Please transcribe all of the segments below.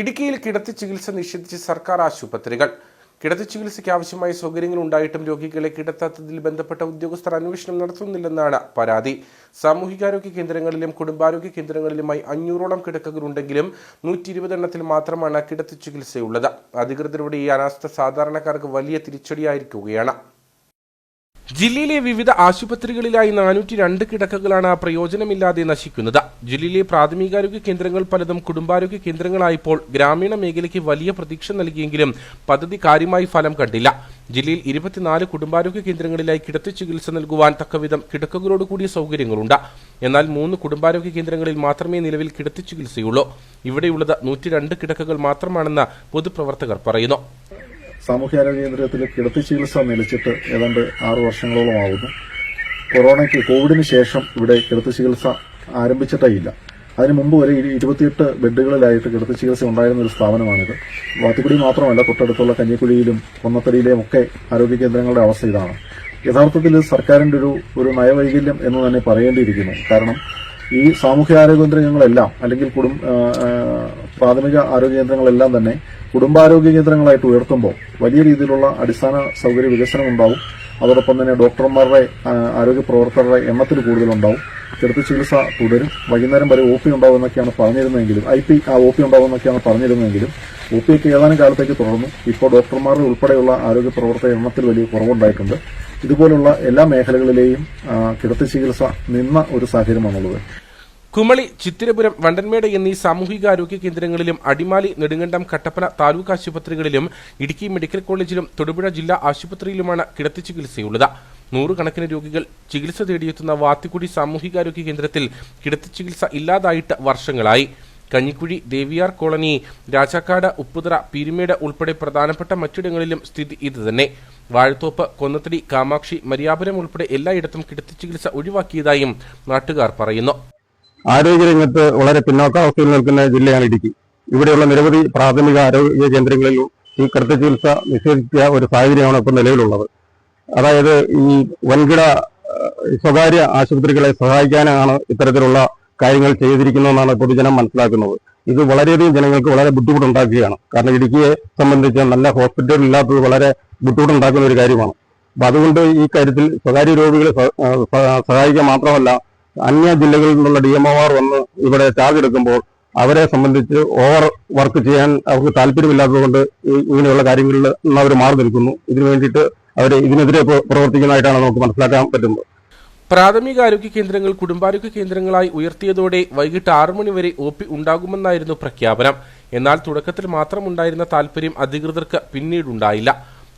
ഇടുക്കിയിൽ കിടത്തി ചികിത്സ നിഷേധിച്ച് സർക്കാർ ആശുപത്രികൾ. കിടത്തി ചികിത്സയ്ക്ക് ആവശ്യമായ സൗകര്യങ്ങൾ ഉണ്ടായിട്ടും രോഗികളെ കിടത്താത്തതിൽ ബന്ധപ്പെട്ട ഉദ്യോഗസ്ഥർ അന്വേഷണം നടത്തുന്നില്ലെന്നാണ് പരാതി. സാമൂഹികാരോഗ്യ കേന്ദ്രങ്ങളിലും കുടുംബാരോഗ്യ കേന്ദ്രങ്ങളിലുമായി അഞ്ഞൂറോളം കിടക്കകളുണ്ടെങ്കിലും നൂറ്റി ഇരുപതെണ്ണത്തിൽ മാത്രമാണ് കിടത്തി ചികിത്സയുള്ളത്. അധികൃതരുടെ ഈ അനാസ്ഥ സാധാരണക്കാർക്ക് വലിയ തിരിച്ചടിയായിരിക്കുകയാണ്. ജില്ലയിലെ വിവിധ ആശുപത്രികളിലായി നാനൂറ്റി രണ്ട് കിടക്കകളാണ് പ്രയോജനമില്ലാതെ നശിക്കുന്നത്. ജില്ലയിലെ പ്രാഥമികാരോഗ്യ കേന്ദ്രങ്ങൾ പലതും കുടുംബാരോഗ്യ കേന്ദ്രങ്ങളായപ്പോൾ ഗ്രാമീണ മേഖലയ്ക്ക് വലിയ പ്രതീക്ഷ നൽകിയെങ്കിലും പദ്ധതി കാര്യമായി ഫലം കണ്ടില്ല. ജില്ലയിൽ ഇരുപത്തിനാല് കുടുംബാരോഗ്യ കേന്ദ്രങ്ങളിലായി കിടത്തി ചികിത്സ നൽകുവാൻ തക്കവിധം കിടക്കകളോട് കൂടിയ സൗകര്യങ്ങളുണ്ട്. എന്നാൽ മൂന്ന് കുടുംബാരോഗ്യ കേന്ദ്രങ്ങളിൽ മാത്രമേ നിലവിൽ കിടത്തി ചികിത്സയുള്ളൂ. ഇവിടെയുള്ളത് നൂറ്റി രണ്ട് കിടക്കകൾ മാത്രമാണെന്ന് പൊതുപ്രവർത്തകർ പറയുന്നു. സാമൂഹ്യാരോഗ്യ കേന്ദ്രത്തിൽ കിടത്തി ചികിത്സ നിലച്ചിട്ട് ഏതാണ്ട് ആറു വർഷങ്ങളോളം ആവുന്നു. കൊറോണയ്ക്ക് കോവിഡിന് ശേഷം ഇവിടെ കിടത്തി ചികിത്സ ആരംഭിച്ചിട്ടേ ഇല്ല അതിന് മുമ്പ് വരെ ഇരു- ഇരുപത്തിയെട്ട് ബെഡുകളിലായിട്ട് കിടത്തി ചികിത്സ ഉണ്ടായിരുന്ന ഒരു സ്ഥാപനമാണിത്. വാത്തിക്കുടി മാത്രമല്ല തൊട്ടടുത്തുള്ള കഞ്ഞിക്കുഴിയിലും കൊന്നത്തടിയിലെയും ഒക്കെ ആരോഗ്യ കേന്ദ്രങ്ങളുടെ അവസ്ഥ ഇതാണ്. യഥാർത്ഥത്തിൽ സർക്കാരിന്റെ ഒരു ഒരു നയവൈകല്യം എന്ന് തന്നെ പറയേണ്ടിയിരിക്കുന്നു. കാരണം ഈ സാമൂഹ്യ ആരോഗ്യ കേന്ദ്രങ്ങളെല്ലാം അല്ലെങ്കിൽ ആ, പ്രാഥമിക ആരോഗ്യ കേന്ദ്രങ്ങളെല്ലാം തന്നെ കുടുംബാരോഗ്യ കേന്ദ്രങ്ങളായിട്ട് ഉയർത്തുമ്പോൾ വലിയ രീതിയിലുള്ള അടിസ്ഥാന സൗകര്യ വികസനം ഉണ്ടാവും. അതോടൊപ്പം തന്നെ ഡോക്ടർമാരുടെ ആരോഗ്യ പ്രവർത്തകരുടെ എണ്ണത്തിൽ കൂടുതലുണ്ടാവും. കിടത്തി ചികിത്സ തുടരും. വൈകുന്നേരം വരെ ഒ പി ഉണ്ടാവുമെന്നൊക്കെയാണ് പറഞ്ഞിരുന്നതെങ്കിലും ഐ പി ആ ഒ പി ഉണ്ടാവുമെന്നൊക്കെയാണ് പറഞ്ഞിരുന്നതെങ്കിലും ഒ പി ഒക്കെ ഏതാനും കാലത്തേക്ക് തുടർന്നു. ഇപ്പോൾ ഡോക്ടർമാരുടെ ഉൾപ്പെടെയുള്ള ആരോഗ്യ പ്രവർത്തക എണ്ണത്തിൽ വലിയ കുറവുണ്ടായിട്ടുണ്ട്. ഇതുപോലുള്ള എല്ലാ മേഖലകളിലെയും കിടത്തി ചികിത്സ നിന്ന ഒരു സാഹചര്യമാണുള്ളത്. കുമളി ചിത്തിരപുരം വണ്ടൻമേട് എന്നീ സാമൂഹികാരോഗ്യ കേന്ദ്രങ്ങളിലും അടിമാലി നെടുങ്കണ്ടം കട്ടപ്പന താലൂക്ക് ആശുപത്രികളിലും ഇടുക്കി മെഡിക്കൽ കോളേജിലും തൊടുപുഴ ജില്ലാ ആശുപത്രിയിലുമാണ് കിടത്തി ചികിത്സയുള്ളത്. നൂറുകണക്കിന് രോഗികൾ ചികിത്സ തേടിയെത്തുന്ന വാത്തിക്കുടി സാമൂഹികാരോഗ്യ കേന്ദ്രത്തിൽ കിടത്തി ചികിത്സ ഇല്ലാതായിട്ട് വർഷങ്ങളായി. കഞ്ഞിക്കുഴി ദേവിയാർ കോളനി രാജാക്കാട് ഉപ്പുതറ പീരുമേട് ഉൾപ്പെടെ പ്രധാനപ്പെട്ട മറ്റിടങ്ങളിലും സ്ഥിതി ഇതുതന്നെ. വാഴത്തോപ്പ് കൊന്നത്തടി കാമാക്ഷി മരിയാപുരം ഉൾപ്പെടെ എല്ലായിടത്തും കിടത്തി ചികിത്സ ഒഴിവാക്കിയതായും നാട്ടുകാർ പറയുന്നു. ആരോഗ്യരംഗത്ത് വളരെ പിന്നോക്കാവസ്ഥയിൽ നിൽക്കുന്ന ജില്ലയാണ് ഇടുക്കി. ഇവിടെയുള്ള നിരവധി പ്രാഥമിക ആരോഗ്യ കേന്ദ്രങ്ങളിൽ ഈ കൃത്യ ചികിത്സ നിഷേധിച്ച ഒരു സാഹചര്യമാണ് ഇപ്പോൾ നിലവിലുള്ളത്. അതായത് ഈ വൻകിട സ്വകാര്യ ആശുപത്രികളെ സഹായിക്കാനാണ് ഇത്തരത്തിലുള്ള കാര്യങ്ങൾ ചെയ്തിരിക്കുന്നതെന്നാണ് പൊതുജനം മനസ്സിലാക്കുന്നത്. ഇത് വളരെയധികം ജനങ്ങൾക്ക് വളരെ ബുദ്ധിമുട്ടുണ്ടാക്കുകയാണ്. കാരണം ഇടുക്കിയെ സംബന്ധിച്ച് നല്ല ഹോസ്പിറ്റൽ ഇല്ലാത്തത് വളരെ ബുദ്ധിമുട്ടുണ്ടാക്കുന്ന ഒരു കാര്യമാണ്. അപ്പൊ അതുകൊണ്ട് ഈ കാര്യത്തിൽ സ്വകാര്യ രോഗികളെ സഹായിക്കുക മാത്രമല്ല അന്യ ജില്ലകളിൽ നിന്നുള്ള ഡി എം വന്ന് ഇവിടെ ചാർജ് എടുക്കുമ്പോൾ അവരെ സംബന്ധിച്ച് ഓവർ വർക്ക് ചെയ്യാൻ അവർക്ക് താല്പര്യമില്ലാത്തതുകൊണ്ട് ഇങ്ങനെയുള്ള കാര്യങ്ങളിൽ നിന്ന് അവർ മാറി നിൽക്കുന്നു. ഇതിനു വേണ്ടിയിട്ട് അവർ ഇതിനെതിരെ പ്രവർത്തിക്കുന്നതായിട്ടാണ് നമുക്ക് മനസ്സിലാക്കാൻ പറ്റുന്നത്. പ്രാഥമിക ആരോഗ്യ കേന്ദ്രങ്ങൾ കുടുംബാരോഗ്യ കേന്ദ്രങ്ങളായി ഉയർത്തിയതോടെ വൈകിട്ട് ആറു മണിവരെ ഒ പി ഉണ്ടാകുമെന്നായിരുന്നു പ്രഖ്യാപനം. എന്നാൽ തുടക്കത്തിൽ മാത്രമുണ്ടായിരുന്ന താൽപര്യം അധികൃതർക്ക് പിന്നീടുണ്ടായില്ല.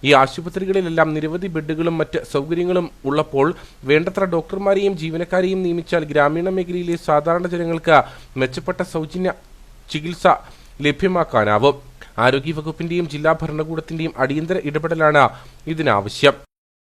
ഈ ആശുപത്രികളിലെല്ലാം നിരവധി ബെഡുകളും മറ്റ് സൗകര്യങ്ങളും ഉള്ളപ്പോൾ വേണ്ടത്ര ഡോക്ടർമാരെയും ജീവനക്കാരെയും നിയമിച്ചാൽ ഗ്രാമീണ മേഖലയിലെ സാധാരണ ജനങ്ങൾക്ക് മെച്ചപ്പെട്ട സൗജന്യ ചികിത്സ ലഭ്യമാക്കാനാവും. ആരോഗ്യവകുപ്പിന്റെയും ജില്ലാ ഭരണകൂടത്തിന്റെയും അടിയന്തര ഇടപെടലാണ് ഇതിനാവശ്യം.